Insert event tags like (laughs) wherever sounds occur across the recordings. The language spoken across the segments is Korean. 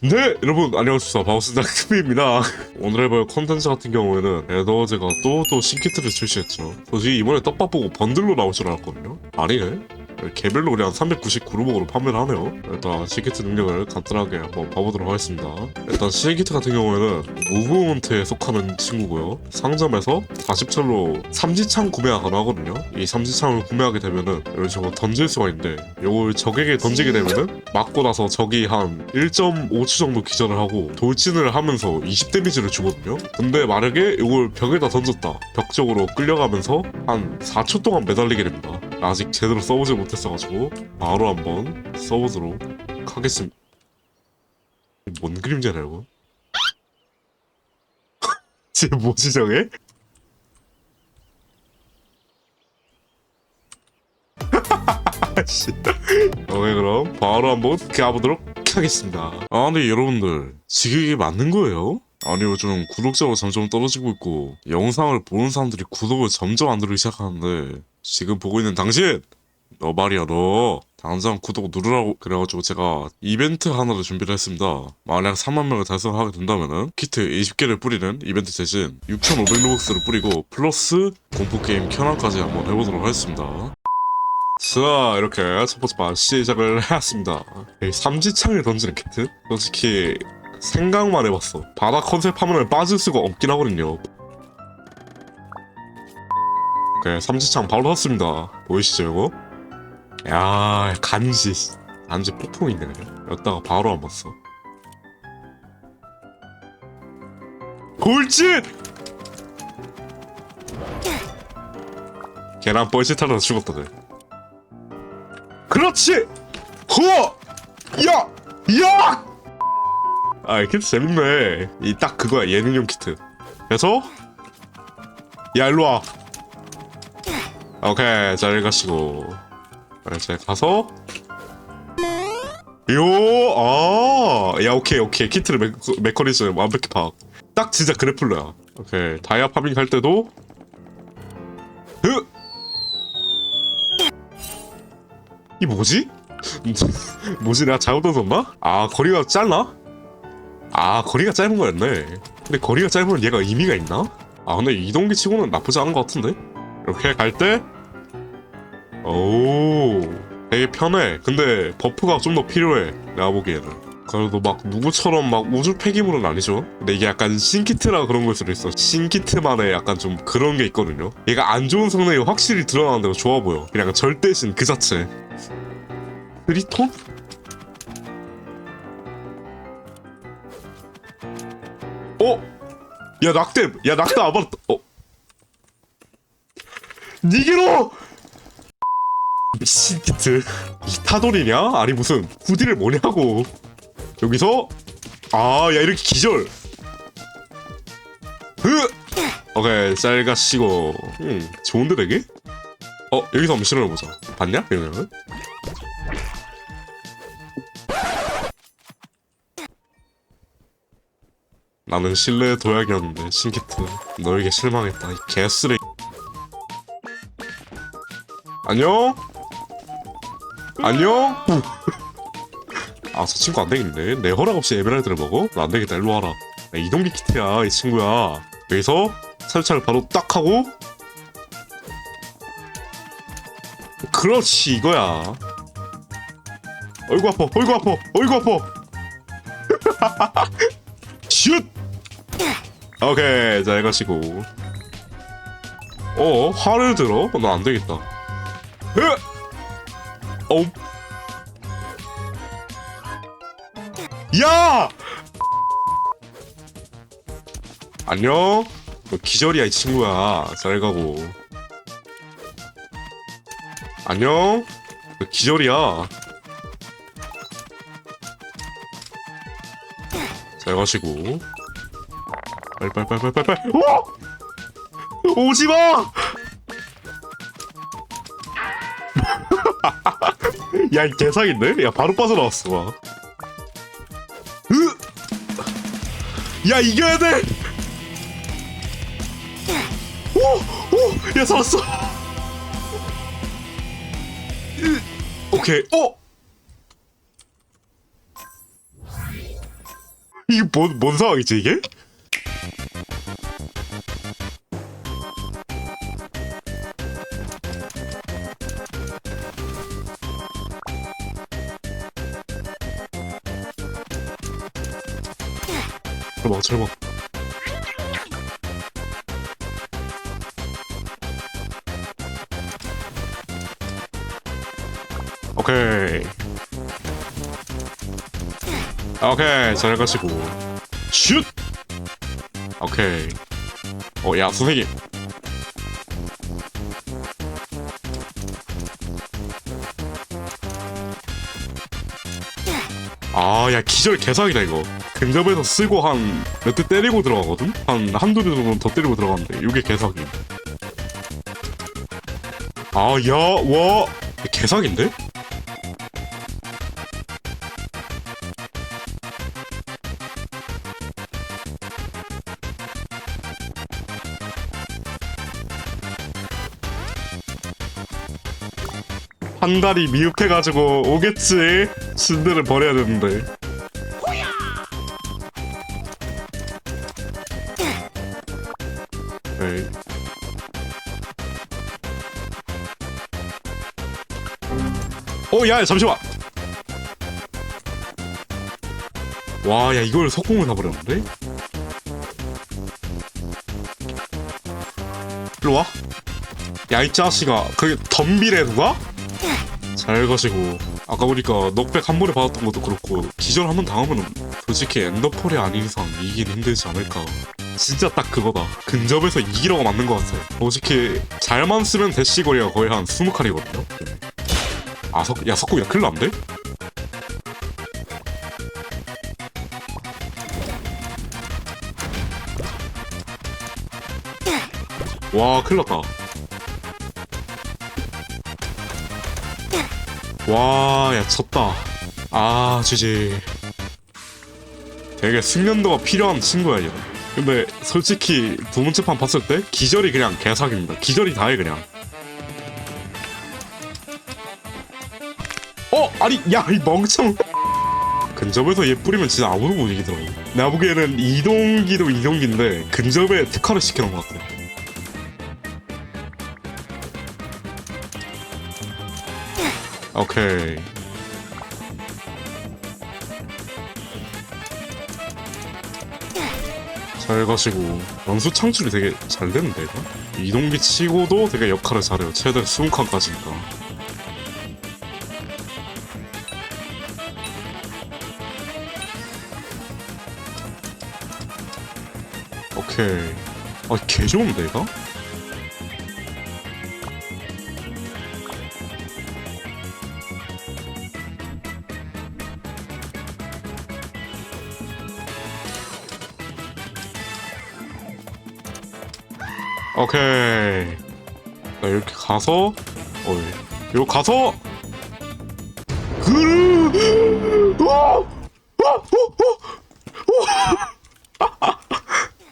네 여러분 안녕하십니까. 바우스장 TV입니다. 오늘 해볼 컨텐츠 같은 경우에는 에더워즈가 또 또 신키트를 출시했죠. 솔직히 이번에 떡밥 보고 번들로 나올 줄 알았거든요. 아니네 개별로 그냥 399루벅으로 판매를 하네요. 일단 신키트 능력을 간단하게 한번 봐보도록 하겠습니다. 일단 신키트 같은 경우에는 무브먼트에 속하는 친구고요. 상점에서 40철로 삼지창 구매가 가능하거든요. 이 삼지창을 구매하게 되면은 이런 식으로 던질 수가 있는데 요걸 적에게 던지게 되면은 맞고 나서 적이 한 1.5초 정도 기절을 하고 돌진을 하면서 20 데미지를 주거든요. 근데 만약에 이걸 벽에다 던졌다. 벽 쪽으로 끌려가면서 한 4초 동안 매달리게 됩니다 아직 제대로 써보지 못했어가지고 바로 한번 써보도록 하겠습니다 뭔 그림자냐 이거 (laughs) 쟤 뭐지 저게? (laughs) 씨. 오케이 그럼 바로 한번 가보도록 하겠습니다 아 근데 여러분들 지금 이게 맞는 거예요? 아니 요즘 구독자가 점점 떨어지고 있고 영상을 보는 사람들이 구독을 점점 안 누르기 시작하는데 지금 보고 있는 당신! 너 말이야 너. 당장 구독 누르라고. 그래가지고 제가 이벤트 하나를 준비를 했습니다. 만약 3만 명을 달성하게 된다면은 키트 20개를 뿌리는 이벤트 대신 6,500로벅스를 뿌리고 플러스 공포게임 켜난까지 한번 해보도록 하겠습니다. 자 이렇게 첫 번째 판 시작을 해왔습니다. 이 삼지창을 던지는 키트? 솔직히 생각만 해봤어. 바다 컨셉 하면은 빠질 수가 없긴 하거든요 오케이 삼지창 바로 샀습니다 보이시죠 이거? 야 간지 간지 폭풍인데 그냥 여기다가 바로 안 봤어 골진! 계란 뻘짓하려서 죽었다 쟤 그렇지! 후어! 야! 야! 아, 이 키트 재밌네. 이 딱 그거야, 예능용 키트. 그래서, 야, 일로 와. 오케이, 잘 가시고. 이제 가서, 요, 아, 야, 오케이, 오케이. 키트를 메, 메커니즘 완벽히 파악. 딱 진짜 그래플러야. 오케이, 다이아 파밍 할 때도, 흐! 이 뭐지? (laughs) 뭐지 내가 잘못 던졌나? 아 거리가 짧나? 아 거리가 짧은 거였네 근데 거리가 짧으면 얘가 의미가 있나? 아 근데 이동기 치고는 나쁘지 않은 것 같은데? 이렇게 갈 때? 오 되게 편해 근데 버프가 좀 더 필요해 내가 보기에는 그래도 막 누구처럼 막 우주 폐기물은 아니죠 근데 이게 약간 신키트라 그런 걸 수도 있어 신키트만의 약간 좀 그런 게 있거든요 얘가 안 좋은 성능이 확실히 드러나는데 좋아 보여 그냥 절대신 그 자체 트리톤? 어? 야 낙댐! 야안 받았다 어? 니게로! 미친 키트 이타돌이냐? 아니 무슨 후디를 뭐냐고 여기서 아 야 이렇게 기절 흐! 오케이 잘 가시고 음 좋은데 되게? 어 여기서 한번 실험해보자 봤냐? 이러면 나는 신뢰의 도약이었는데 신키트 너에게 실망했다 이 개쓰레 안녕? 안녕? 아 저 친구 안 되겠네. 내 허락 없이 에메랄드를 먹어? 나 안 되겠다. 일로 와라. 나 이동기 키트야 이 친구야. 여기서 설치를 바로 딱 하고. 그렇지 이거야. 어이구 아파 어이구 아파 어이구 아파. (laughs) 슛! 오케이 자 이거시고. 어 화를 들어? 나 안 되겠다 으! 어 야! 안녕 너 기절이야 이 친구야 잘 가고 안녕 너 기절이야 잘 가시고 빨빨빨빨빨빨 오! 오지 마! 야, 이 개사기인데? 야, 바로 빠져나왔어, 막. 으! 야, 이겨야 돼! 오! 오! 야, 살았어! 으! 오케이, 어! 이게 뭔, 뭔 상황이지 이게? 설마 오케이. 오케이 잘 가시고. 슛! 오케이. 어 야 선생님 아 야 기절 개사기다 이거 근접에서 쓰고 한 몇 대 때리고 들어가거든? 한 한두 대 정도 더 때리고 들어가는데 이게 개사기 아야와 개사기인데? 한 달이 미흡해가지고 오겠지. 신들을 버려야 되는데. 에이. 어, 야, 잠시만. 와, 야, 이걸 석공을 사버렸는데? 일로 와. 야, 이 자식아. 그게 덤비래, 누가? 잘 가시고 아까 보니까 넉백 한 번에 받았던 것도 그렇고 기절 한 번 당하면은 솔직히 엔더폴이 아닌 이상 이기긴 힘들지 않을까 진짜 딱 그거다 근접에서 이기려고 맞는 것 같아 솔직히 잘만 쓰면 대시거리가 거의 한 20칸이거든요 아, 석, 야, 석궁이야, 큰일 났는데? 와, 큰일 났다. 와, 야, 졌다. 아, 지지. 되게 숙련도가 필요한 친구야, 얘. 근데 솔직히 두 번째 판 봤을 때 기절이 그냥 개사기입니다. 기절이 다해 그냥. 어, 아니, 야, 이 멍청. 근접에서 얘 뿌리면 진짜 아무도 못 이기더라고. 내가 보기에는 이동기도 이동기인데 근접에 특화를 시켜놓은 것 같아. 오케이. 잘 가시고 연수 창출이 되게 잘 되는데 이거? 이동기 치고도 되게 역할을 잘해요 최대 20칸까지니까 오케이 아개 좋은데 이거? 오케이. 나 이렇게 가서, 어, 이거 가서, 그르!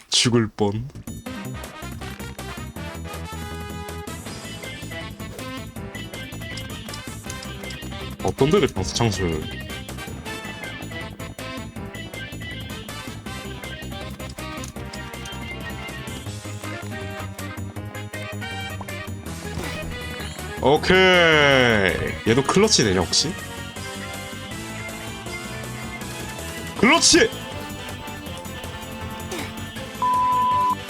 죽을 뻔. 어떤 데를 방수 창술? 오케이. 얘도 클러치 되냐 혹시? 클러치.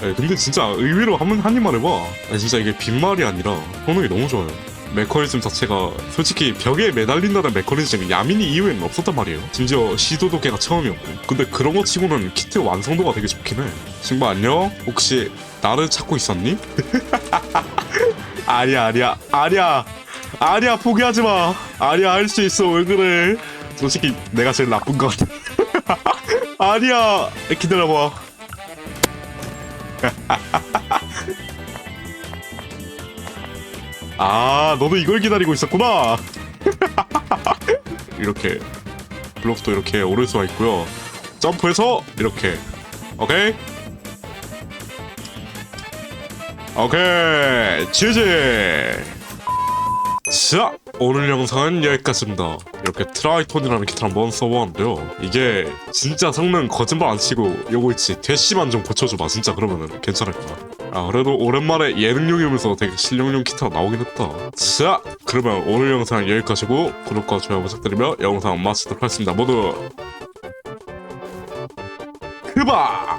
에 근데 진짜 의외로 한번 한 입만 해봐. 아니, 진짜 이게 빈말이 아니라 효능이 너무 좋아요. 메커니즘 자체가 솔직히 벽에 매달린다는 메커니즘이 야민이 이후에는 없었단 말이에요. 심지어 시도도 걔가 처음이었고. 근데 그런 거 치고는 키트 완성도가 되게 좋긴 해. 친구 안녕? 혹시 나를 찾고 있었니? (laughs) 아니야 아니야. 아니야. 아니야 포기하지 마. 아니야 할 수 있어. 왜 그래? 솔직히 내가 제일 나쁜 것 같아. (laughs) 아니야 기다려봐. (laughs) 아 너도 이걸 기다리고 있었구나. (laughs) 이렇게 블록도 이렇게 오를 수가 있고요. 점프해서 이렇게. 오케이 오케이 지지 자 오늘 영상은 여기까지입니다. 이렇게 트라이톤이라는 기타를 한번 써보았는데요. 이게 진짜 성능 거짓말 안 치고 요거 있지 대시만 좀 고쳐줘봐 진짜 그러면은 괜찮을 거야. 아 그래도 오랜만에 예능용이면서 되게 실용용 기타가 나오긴 했다. 자 그러면 오늘 영상 여기까지고 구독과 좋아요 부탁드리며 영상 마치도록 하겠습니다. 모두 그바